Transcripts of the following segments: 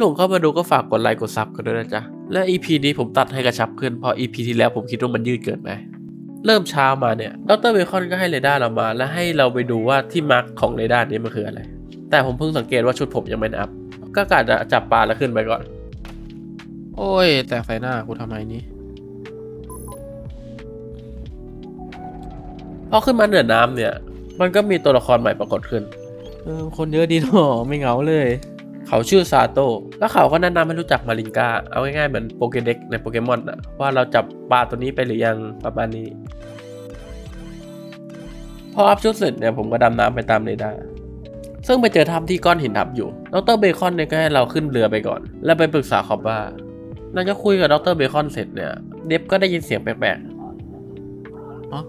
หลงเข้ามาดูก็ฝากกดไลค์กดซับกันด้วยนะจ๊ะ และ EP นี้ผมตัดให้กระชับขึ้นเพราะ EP ที่แล้วผมคิดว่ามันยืดเกินไปเริ่มเช้ามาเนี่ย ดรเบคอนก็ให้เรดาร์เรามา และให้เราไปดูว่าที่มาร์กของเรดาร์นี้มันคืออะไร แต่ผมเพิ่งสังเกตว่าชุดผมยังไม่ได้อัพ ก็กะจะจับปลาแล้วขึ้นไปก่อน โอ้ย แตกใส่หน้ากูทำไมนี่พอขึ้นมาเหนือน้ำเนี่ย มันก็มีตัวละครใหม่ปรากฏขึ้น เออ คนเยอะดีหนอไม่เหงาเลย เขาชื่อซาโตะแล้วเขาก็แนะนำให้รู้จักมาริงกาเอาง่ายๆเหมือนโปเกเด็กในโปเกมอนอะว่าเราจับปลาตัวนี้ไปหรือยังประมาณนี้ พออัพชุดเสร็จเนี่ยผมก็ดำน้ำไปตามเรดาร์ซึ่งไปเจอถ้ำที่ก้อนหินทับอยู่ ดรเบคอนเนี่ยก็ให้เราขึ้นเรือไปก่อน แล้วไปปรึกษาคอบบ้าหลังจากคุยกับดรเบคอนเสร็จเนี่ย เดฟก็ได้ยินเสียงแปลกๆอ๋อ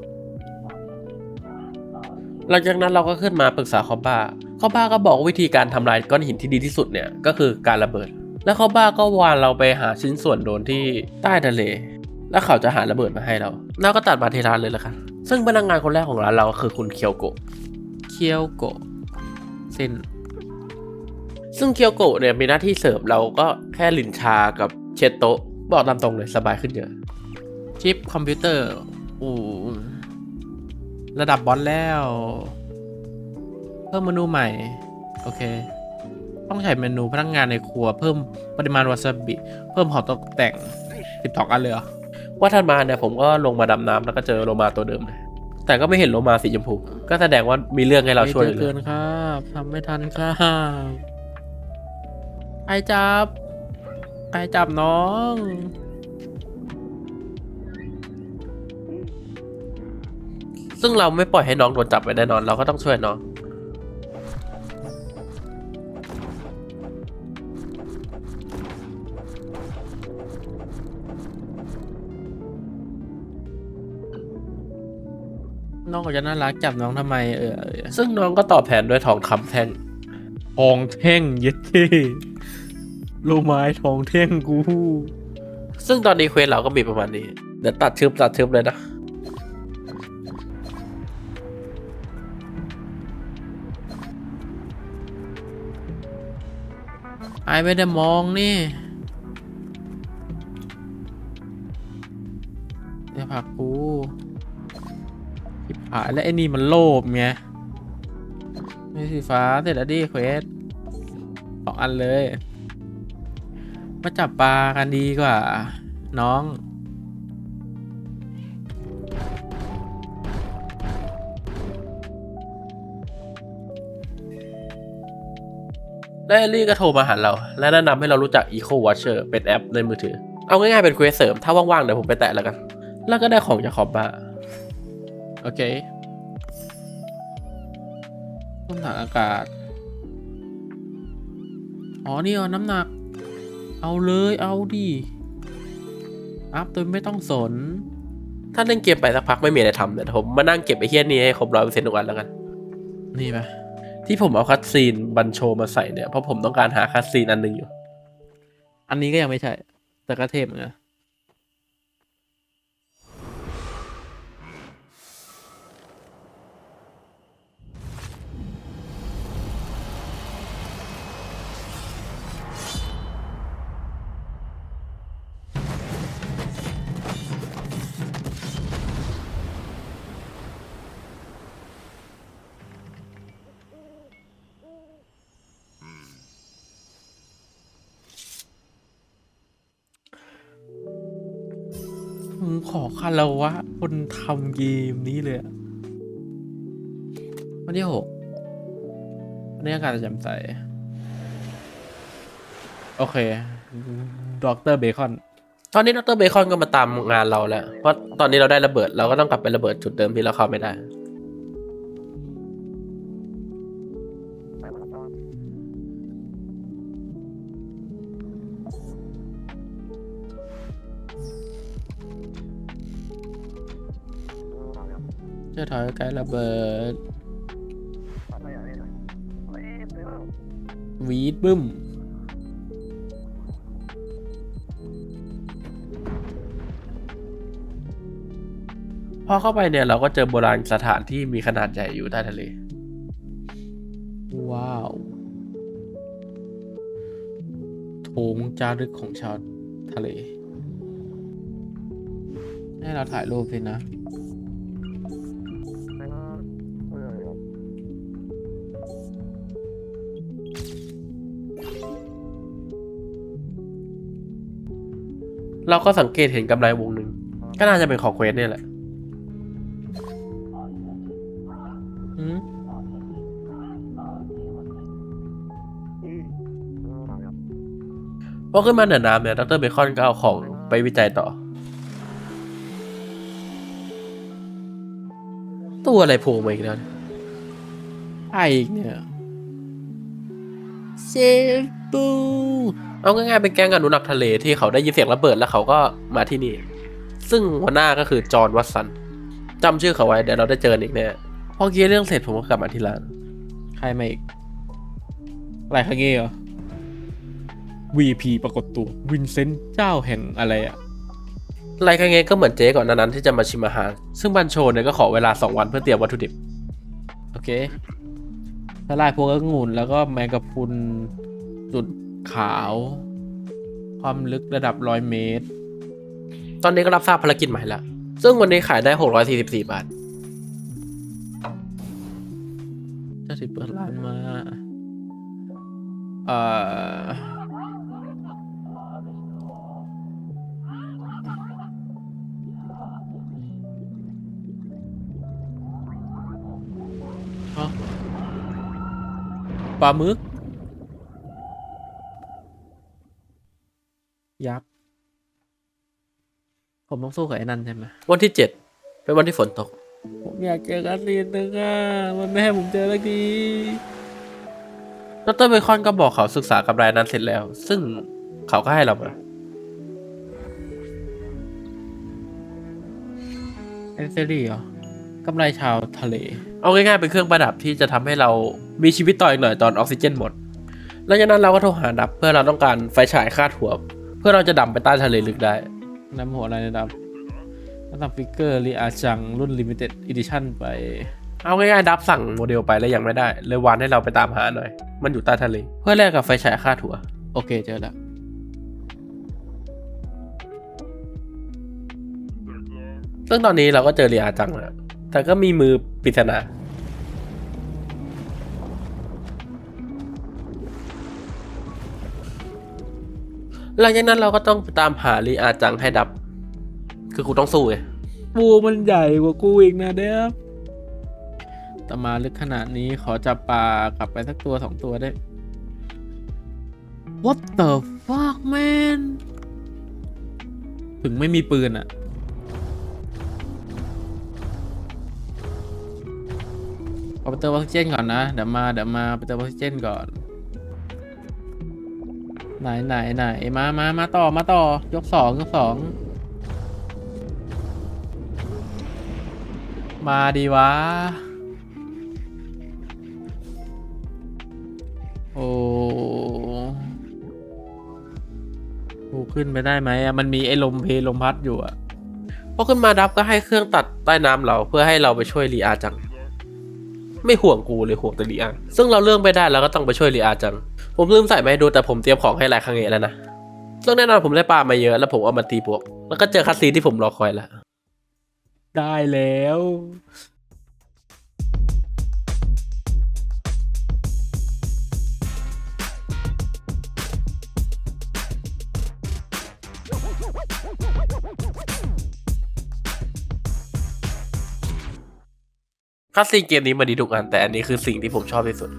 หลังจากนั้นเราก็ขึ้นมาปรึกษาคอบบ้า คอบบ้าก็บอกวิธีการทำลายก้อนหินที่ดีที่สุดเนี่ยก็คือการระเบิด แล้วคอบบ้าก็วานเราไปหาชิ้นส่วนโดนที่ใต้ทะเล แล้วเขาจะหาระเบิดมาให้เราเราก็ตัดมาที่ร้านเลยละกันซึ่งพนักงานคนแรกของร้านเราก็คือคุณเคียวโกะเคียวโกะเส้นซึ่งเคียวโกะเนี่ยมีหน้าที่เสริมเราก็แค่ลินชากับเช็ดโต๊ะบอกตามตรงเลยสบายขึ้นเยอะชิปคอมพิวเตอร์อู้ระดับบอสแล้ว เพิ่มเมนูใหม่ โอเค ต้องใช้เมนูพนักงานในครัว เพิ่มปริมาณวาซาบิ เพิ่มของตกแต่งสิบสองอันเลยเหรอว่าท่านมาเนี่ยผมก็ลงมาดำน้ำแล้วก็เจอโลมาตัวเดิมเลยแต่ก็ไม่เห็นโลมาสีชมพู ก็แสดงว่ามีเรื่องให้เราช่วยไม่เลเจอเกิยนครับทำไม่ทันครับใครจับใครจับน้องซึ่งเราไม่ปล่อยให้น้องโดนจับไปแน่นอน เราก็ต้องช่วยน้อง น้องก็จะน่ารักจับน้องทำไมเออเออ ซึ่งน้องก็ตอบแทนด้วยทองคำแท่ง ทองแท่งเย็ดเท่รู้ไม้ทองแท่งกู ซึ่งตอนนี้เควสเราก็มีประมาณนี้ เดี๋ยวตัดชึบตัดชึบเลยนะ ไอไม่ได้มองนี่ เดี๋ยวผักกู ผิดผายแล้วไอ้นี่มันโลภไงนี่สีฟ้าเสร็จแล้วดิเควสสองอันเลย มาจับปลากันดีกว่า น้องและเอลลี่ก็โทรมาหาเรา และแนะนำให้เรารู้จัก Eco Watcher เป็นแอปในมือถือ เอาง่ายๆเป็นเควสเสริม ถ้าว่างๆ เดี๋ยวผมไปแตะแล้วกัน แล้วก็ได้ของจากคอมบ้า โอเคต้นถังอากาศ อ๋อ นี่เอาน้ำหนัก เอาเลยเอาดิอัพโดยไม่ต้องสน ถ้าเล่นเกมไปสักพักไม่มีอะไรทำเนี่ยเดี๋ยวผมมานั่งเก็บไอ้เฮี้ยนี้ให้ครบร้อยเปอร์เซ็นต์ทุกวันแล้วกัน นี่ปะที่ผมเอาคัตซีนบันโชมาใส่เนี่ย เพราะผมต้องการหาคัตซีนอันหนึงอยู่ อันนี้ก็ยังไม่ใช่ แต่ก็เทพเหมือนกันารวะ คนทำเกมนี้เลยอะวันที่หกวันนี้อากาศจะแจ่มใส โอเคด็อกเตอร์เบคอน ตอนนี้ดรเบคอนก็มาตามงานเราแล้ว เพราะตอนนี้เราได้ระเบิด เราก็ต้องกลับไประเบิดจุดเดิมที่เราเข้าไม่ได้ จะถอยไกลระเบิดวีดบึ้มพอเข้าไปเนี่ยเราก็เจอโบราณสถานที่มีขนาดใหญ่อยู่ใต้ทะเล ว้าวโถงจารึกของชาวทะเล ให้เราถ่ายรูปสินะ เราก็สังเกตเห็นกำไรวงหนึ่งก็น่าจะเป็นของเควสเนี่ยแหละพอขึ้นมาเหนือน้ำเนี่ยดรเบคอนก็เอาของไปวิจัยต่อ ตัวอะไรโผล่มาอีกแล้วไออีกเนี่ยเซฟูเอาง่ายๆเป็นแก๊งอนุรักษ์ทะเลที่เขาได้ยินเสียงระเบิดแล้วเขาก็มาที่นี่ ซึ่งหัวหน้าก็คือจอห์นวัตสันจำชื่อเขาไว้เดี๋ยวเราได้เจอกันอีกแน่พอเคลียร์เรื่องเสร็จผมก็กลับมาที่ร้าน ใครมาอีกอะไรครั้งงี้เหรอ VP ปรากฏตัววินเซนต์เจ้าแห่งอะไรอะไรกันไงก็เหมือนเจ๊ก่อนหนานั้นที่จะมาชิมอาหาร ซึ่งบันโชเนี่ยก็ขอเวลา 2 วันเพื่อเตรียมวัตถุดิบ โอเคสลายพวกองุ่นแล้วก็แมงกะพรุน จุดขาว ความลึกระดับร้อยเมตร ตอนนี้ก็รับทราบภารกิจใหม่แล้ว ซึ่งวันนี้ขายได้ 644 บาทจะสิเปิดร้านมาเอ่อเอ้าปลาหมึก ยักษ์ผมต้องสู้กับไอ้นั่นใช่ไหมวันที่7เป็นวันที่ฝนตก ผมอยากเจอกันทีนึงอะ มันไม่ให้ผมเจอสักทีดรเบคอนก็บอกเขาศึกษากับรายนั้นเสร็จแล้ว ซึ่งเขาก็ให้เรามาเอนเซอรี่เหรอกำไรชาวทะเล เอาง่ายๆเป็นเครื่องประดับที่จะทำให้เรามีชีวิตต่ออีกหน่อยตอนออกซิเจนหมดหลังจากนั้นเราก็โทรหาดับเพื่อเราต้องการไฟฉายคาดหัวเพื่อเราจะดำไปใต้ทะเลลึกได้นำหัวอะไรนะครับนำฟิกเกอร์รีอาจังรุ่น Limited Edition ไป เอาง่ายๆดับสั่งโมเดลไปแล้วยังไม่ได้ เลยวานให้เราไปตามหาหน่อย มันอยู่ใต้ทะเล เพื่อแลกกับไฟฉายคาดหัวโอเคเจอแล้ว ซึ่งตอนนี้เราก็เจอเรียจังแล้วแต่ก็มีมือปริศนา หลังจากนั้นเราก็ต้องไปตามหาลีอาจังให้ดับ คือกูต้องสู้ไงปูมันใหญ่กว่ากูอีกนะเด้อแต่มาลึกขนาดนี้ขอจับปลากลับไปสักตัวสองตัวได้ What the fuck man ถึงไม่มีปืนอะขอไปเติมออกซิเจนก่อนนะ เดี๋ยวมา เดี๋ยวมาไปเติมออกซิเจนก่อน ไหนไหนไหนมามามาต่อมาต่อยกสองยกสองมาดีวะ โอ้กูขึ้นไปได้ไหมอะมันมีไอ้ลมเพลลมพัดอยู่อะพอขึ้นมาดับก็ให้เครื่องตัดใต้น้ำเราเพื่อให้เราไปช่วยลีอาจัง ไม่ห่วงกูเลยห่วงแต่ลีอาซึ่งเราเลื่องไปได้แล้วก็ต้องไปช่วยลีอาจัง ผมลืมใส่มาให้ดูแต่ผมเตรียมของให้หลายครั้งเองแล้วนะซึ่งแน่นอนผมได้ปลามาเยอะแล้วผมเอามาตีพวก แล้วก็เจอคัสซีที่ผมรอคอยแล้ว ได้แล้ว คัสซีนเกมนี้มันดีทุกอันแต่อันนี้คือสิ่งที่ผมชอบที่สุด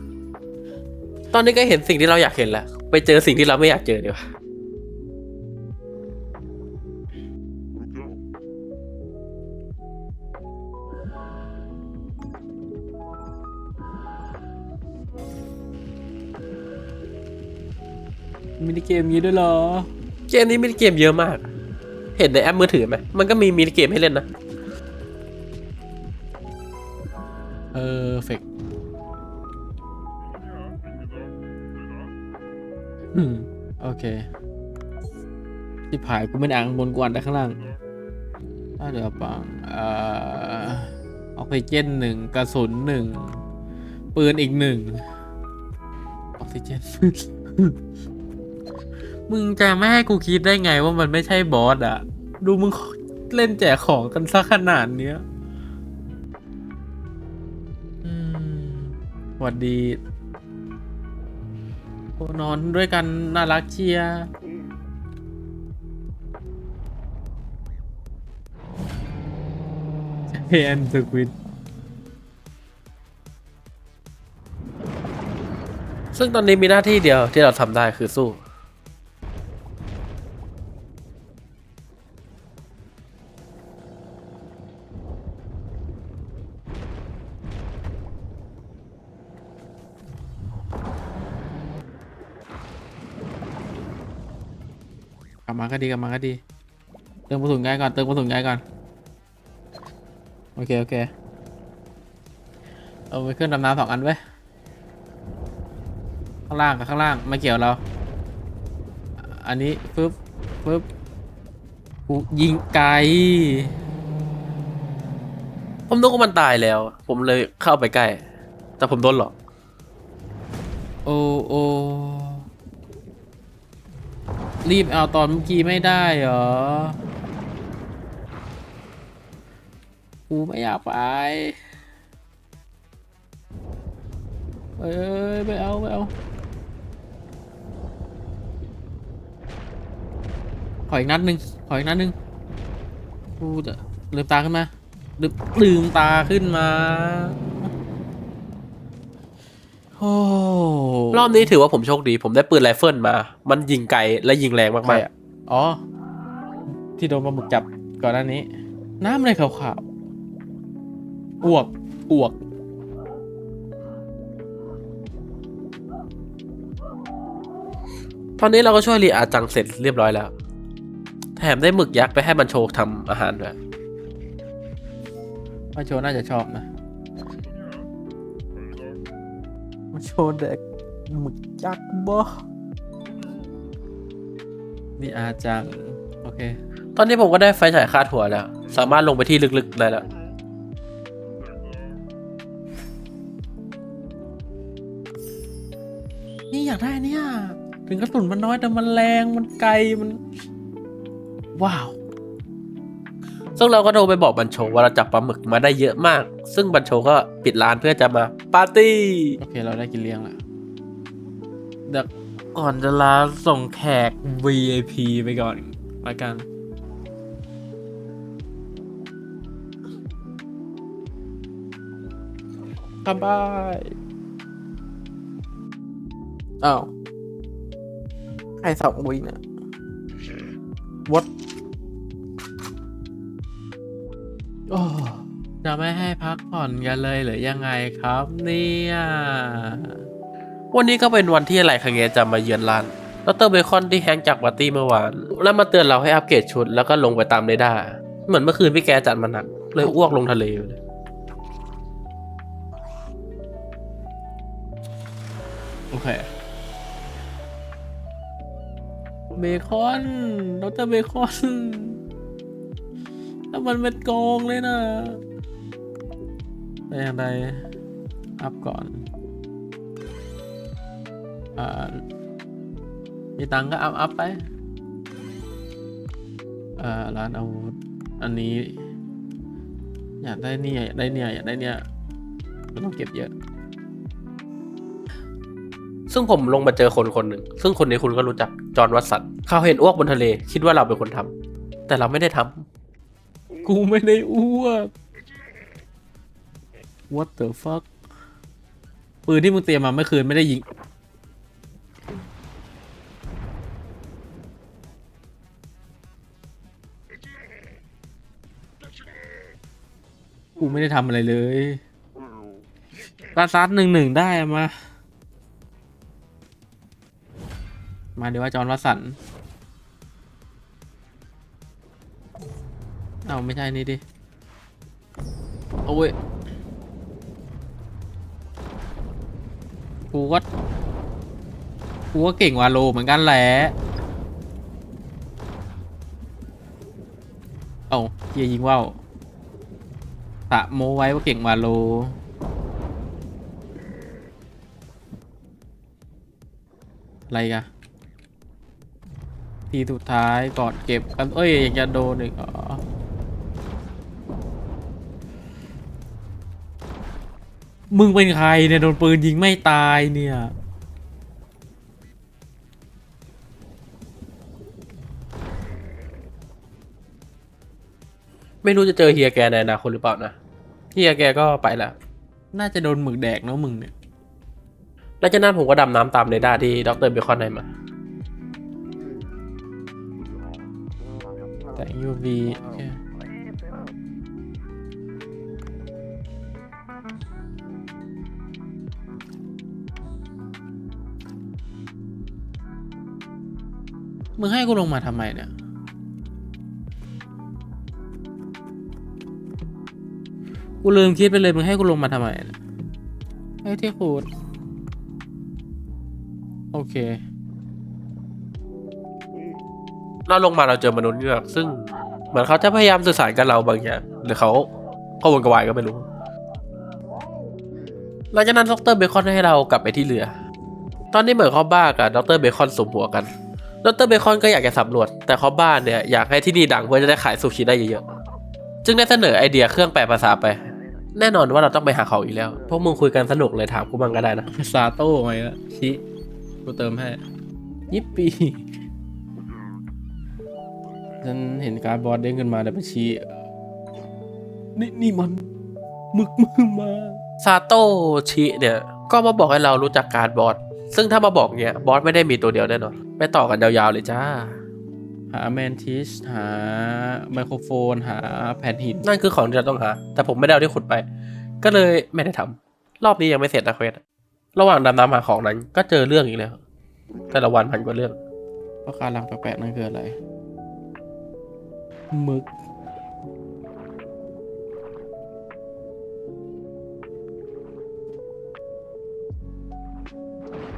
ตอนนี้ก็เห็นสิ่งที่เราอยากเห็นแล้ว ไปเจอสิ่งที่เราไม่อยากเจอดีกว่ามินิเกมนี้ด้วยเหรอ เกมนี้มีเกมเยอะมาก เห็นในแอปมือถือไหม มันก็มีมินิเกมให้เล่นนะ เออเฟกอืม โอเคที่ผายกูไม่ได้อ่านข้างบนกวนแต่ข้างล่างถ้าเดี๋ยวปังเอ่อออกซิเจนหนึ่งกระสุนหนึ่งปืนอีกหนึ่งออกซิเจน มึงจะไม่ให้กูคิดได้ไงว่ามันไม่ใช่บอสอะ ดูมึงเล่นแจกของกันซะขนาดเนี้ย หวัดดีโอ้นอนด้วยกันน่ารักเชียร์เฮนสควิดซึ่งตอนนี้มีหน้าที่เดียวที่เราทำได้คือสู้ กลับมาก็ดีกลับมาก็ดี เติมกระสุนง่ายก่อน เติมกระสุนง่ายก่อน โอเค โอเค เอาไปเครื่องดำน้ำสองอันไว้ยข้างล่างกับข้างล่างไม่เกี่ยวเรา อันนี้ปึ๊บปึ๊บกูยิงไกล ผมนึกว่ามันตายแล้ว ผมเลยเข้าไปใกล้ แต่ผมโดนหลอก โอ้โอ รีบเอาตอนเมื่อกี้ไม่ได้เหรอ กูไม่อยากไปเอ้ยไม่เอาไม่เอา ขออีกนัดหนึ่งขออีกนัดหนึ่งกูจะลืมตาขึ้นมาลืมลืมตาขึ้นมา โอ้รอบนี้ถือว่าผมโชคดี ผมได้ปืนไรเฟิลมา มันยิงไกลและยิงแรงใครมากอะอ๋อ ที่โดนปลาหมึกจับก่อนหน้านี้ น้ำอะไรขาวๆอ้วกอ้วกๆตอนนี้เราก็ช่วยรีอาจังเสร็จเรียบร้อยแล้ว แถมได้หมึกยักษ์ไปให้มันโชว์ทำอาหารด้วยมาโชว์น่าจะชอบนะ มาโชว์เด็กหมึกยักษ์บ่นี่อาจัง โอเค ตอนนี้ผมก็ได้ไฟฉายคาดหัวแล้ว สามารถลงไปที่ลึกๆได้แล้ว นี่อยากได้เนี่ย ถึงกระสุนมันน้อยแต่มันแรงมันไกลมัน ว้าว ซึ่งเราก็โทรไปบอกบัญโชว่าเราจับปลาหมึกมาได้เยอะมาก ซึ่งบัญโชก็ปิดร้านเพื่อจะมาปาร์ตี้ โอเคเราได้กินเลี้ยงละเดี๋ยวก่อนจะลาส่งแขก VIP ไปก่อนละกันกลับบ้านอ้าว ใครสองวิเนี่ยวั โอ้จะไม่ให้พักผ่อนกันเลยหรือยังไงครับ เนี่ย วันนี้ก็เป็นวันที่อะไรคังเงจะมาเยือนร้านดรเบคอนที่แฮงก์จากปาร์ตี้เมื่อวาน แล้วมาเตือนเราให้อัปเกรดชุดแล้วก็ลงไปตามเรดาร์เหมือนเมื่อคืนพี่แกจัดมาหนัก เลยอ้วกลงทะเลไปเลยโอเคเบคอนดรเบคอน แล้วมันเป็นโกงเลยนะไปอย่างไรอัพก่อนอ่ามีตังค์ก็อัพอัพไปอ่าร้านอาวุธอันนี้ อยากได้เนี่ยอยากได้เนี่ยอยากได้เนี่ยไม่ต้องเก็บเยอะซึ่งผมลงมาเจอคนคนหนึ่ง ซึ่งคนนี้คุณก็รู้จัก จอห์นวัตสันเขาเห็นอ้วกบนทะเล คิดว่าเราเป็นคนทำแต่เราไม่ได้ทำ กูไม่ได้อ้วก What the fuck ปืนที่มึงเตรียมมาเมื่อคืนไม่ได้ยิง กูไม่ได้ทำอะไรเลยรัดซัดหนึ่งหนึ่งได้อะมา มาเดี๋ยวว่าจอห์นวัสัน เอาไม่ใช่นี่ดิ โอ้ย กูก็กูก็เก่งวาโลเหมือนกันแหละ เอาเฮียยิงว่าวตะโมไว้ว่าเก่งวาโลอะไรกันทีสุดท้ายก่อนเก็บกันเอ้ยอยังจะโดนอีกเหรอ มึงเป็นใครเนี่ยโดนปืนยิงไม่ตายเนี่ย ไม่รู้จะเจอเฮียแกในอนาคตหรือเปล่านะเฮียแกก็ไปแล้วน่าจะโดนหมึกแดกเนาะมึงเนี่ยหลังจากนั้นผมก็ดำน้ำตามเรดาร์ที่ด็อกเตอร์เบคอนให้มาแต่ UV มึงให้กูลงมาทำไมเนี่ยกูลืมคิดไปเลยมึงให้กูลงมาทำไมเนี่ยให้ที่ขูดโอเค เราลงมาเราเจอมนุษย์เงือกซึ่งเหมือนเขาจะพยายามสื่อสารกับเราบางอย่างหรือเขากระวนกระวายก็ไม่รู้หลังจากนั้นดรเบคอนให้เรากลับไปที่เรือ ตอนนี้เหมือนเขาบ้ากับดรเบคอนสมหัวกัน ดรเบคอนก็อยากจะสำรวจ แต่เขาบ้าเนี่ยอยากให้ที่นี่ดังเพื่อจะได้ขายซูชิได้เยอะๆ จึงได้เสนอไอเดียเครื่องแปลภาษาไป แน่นอนว่าเราต้องไปหาเขาอีกแล้ว พวกมึงคุยกันสนุกเลยถามกูบ้างก็ได้นะ ซาโต้ไงละชิกูเติมให้ยิปปีฉันเห็นการดบอสเด้งขึ้นมาแล้วไปชี้นี่นี่มันมึกมือมาซาโตชิเนี่ย ก็มาบอกให้เรารู้จักการดบอสซึ่งถ้ามาบอกเนี่ยบอสไม่ได้มีตัวเดียวแน่นอน ไปต่อกันยาวๆเลยจ้า หาแมนทิส หาไมโครโฟน หาแผ่นหิน นั่นคือของที่เราต้องหา แต่ผมไม่ได้เอาที่ขุดไป ก็เลยไม่ได้ทำรอบนี้ยังไม่เสร็จนะเควสระหว่างดำน้ำหาของนั้น ก็เจอเรื่องอีกแล้วแต่ละวันพันกว่าเรื่องเพราะการลังแปลกๆนั่นคืออะไรมึก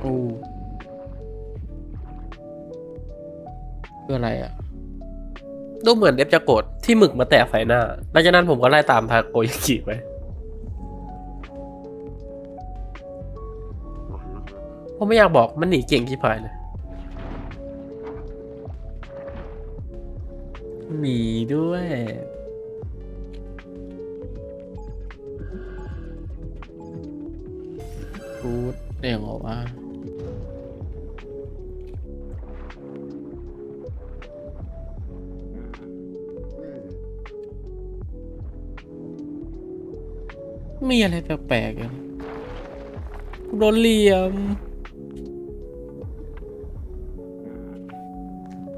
โอ้ คืออะไรอะ ดูเหมือนเดฟจะโกรธที่หมึกมาแตะใส่หน้าหลังจากนั้นผมก็ไล่ตามทาโกยากิไป ผมไม่อยากบอกมันหนีเก่งที่พายเลยหนีด้วยพูดเด้งออกมา มีอะไรแปลกๆอะกูโดนเหลี่ยม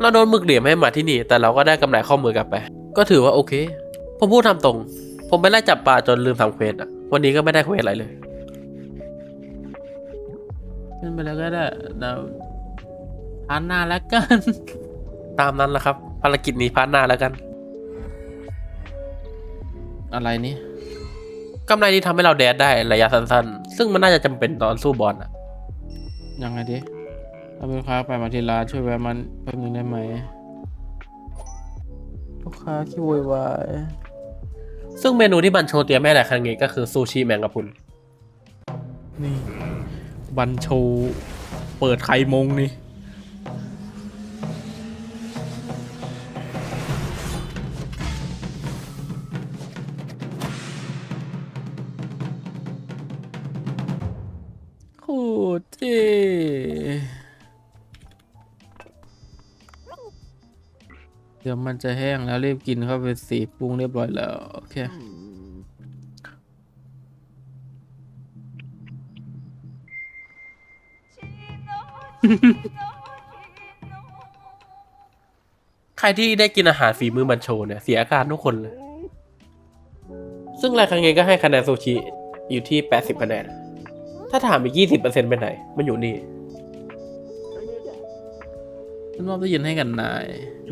เราโดนหมึกเหลี่ยมให้มาที่นี่ แต่เราก็ได้กำไรข้อมือกลับไป ก็ถือว่าโอเค ผมพูดทำตรง ผมไปไล่จับปลาจนลืมทำเควสอะวันนี้ก็ไม่ได้เควสอะไรเลยขึ้นไปแล้วก็ได้เดาทานหน้าแล้วกัน ตามนั้นแหละครับ ภารกิจนี้พาร์ทหน้าแล้วกัน อะไรนี่ กำไรนี้ทำให้เราแดดได้ระยะสั้นๆ ซึ่งมันน่าจะจำเป็นตอนสู้บอลอะยังไงดิถ้าเป็นลูกค้าไปมาที่ร้านช่วยแวะมันแป๊บนึงได้ไหมลูกค้าที่โวยวายซึ่งเมนูที่บันโชเตรียมให้หลายครั้งนี้ก็คือซูชิแมงกะพรุน นี่ บันโชว์เปิดไข่มงนี่ ดี๋ยวมันจะแห้งแล้วรีบกินเข้าไปสีปรุงเรียบร้อยแล้ว โอเคใครที่ได้กินอาหารฝีมือบันโชเนี่ย เสียอาการทุกคนเลย ซึ่งรายครั้งนี้ก็ให้คะแนนซูชิอยู่ที่ 80 คะแนน ถ้าถามอีก 20%ไปไหน มันอยู่นี่ ฉันมอบตู้เย็นให้กันนาย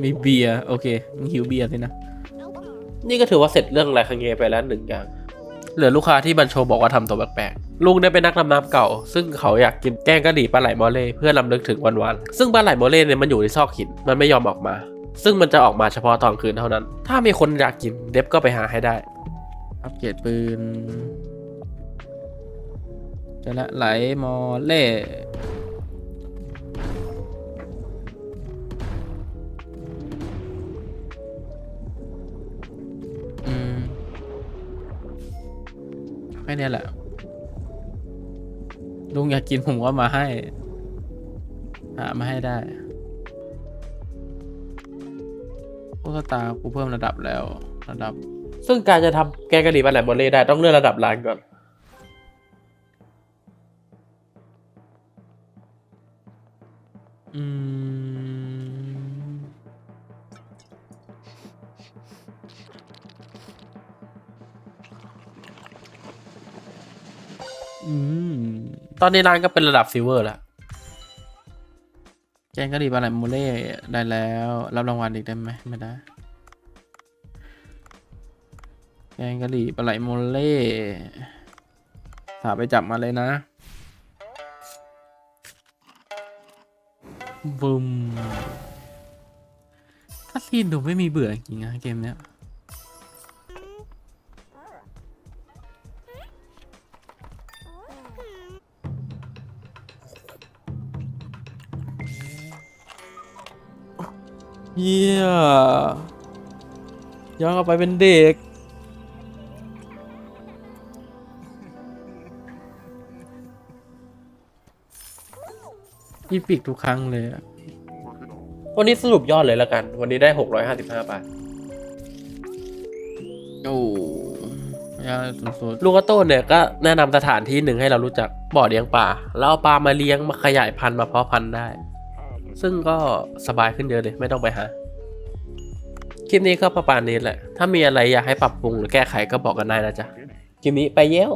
มีเบียร์โอเคมึงหิวเบียร์สินะ นี่ก็ถือว่าเสร็จเรื่องรายครั้งนี้ไปแล้วหนึ่งอย่าง เหลือลูกค้าที่บันโชบอกว่าทำตัวแปลกๆลุงเนี่ยเป็นนักดำน้ำเก่า ซึ่งเขาอยากกินแกงกะหรี่ปลาไหลมอเล่เพื่อลำลึกถึงวันวานๆซึ่งปลาไหลมอเล่เนี่ยมันอยู่ในซอกหินมันไม่ยอมออกมา ซึ่งมันจะออกมาเฉพาะตอนคืนเท่านั้น ถ้ามีคนอยากกินเดฟก็ไปหาให้ได้ อัปเกรดปืนจะละไหลมอเล่ ค่เนี้ยแหละ ลุงอยากกินผมก็มาให้ หามาให้ได้พวกสตากูเพิ่มระดับแล้ว ระดับ ซึ่งการจะทำแกงกะหรี่ปลาแหลมบอลเล่ได้ต้องเลื่อนระดับร้านก่อน ตอนนี้ร้านก็เป็นระดับซิลเวอร์แล้วแกงกะหรี่ปลาไหลโมเล่ได้แล้ว รับรางวัลอีกได้ไหมไม่ได้แกงกะหรี่ปลาไหลโมเล่สาไปจับมาเลยนะบึมถ้าซีนดูไม่มีเบื่อจริงๆนะเกมเนี้ย เยี่ยย้อนกลับไปเป็นเด็ก อีพิกทุกครั้งเลยอะวันนี้สรุปยอดเลยแล้วกัน วันนี้ได้ 655 บาท โอ้ยากสุดลูกาโต้เนี่ยก็แนะนำสถานที่หนึ่งให้เรารู้จักบ่อเลี้ยงปลาแล้วเอาปลามาเลี้ยงมาขยายพันธุ์มาเพาะพันธุ์ได้ ซึ่งก็สบายขึ้นเยอะเลยไม่ต้องไปหา คลิปนี้ก็ประมาณนี้แหละ ถ้ามีอะไรอยากให้ปรับปรุงหรือแก้ไขก็บอกกันได้นะจ๊ะ คลิปนี้ไปเย้ว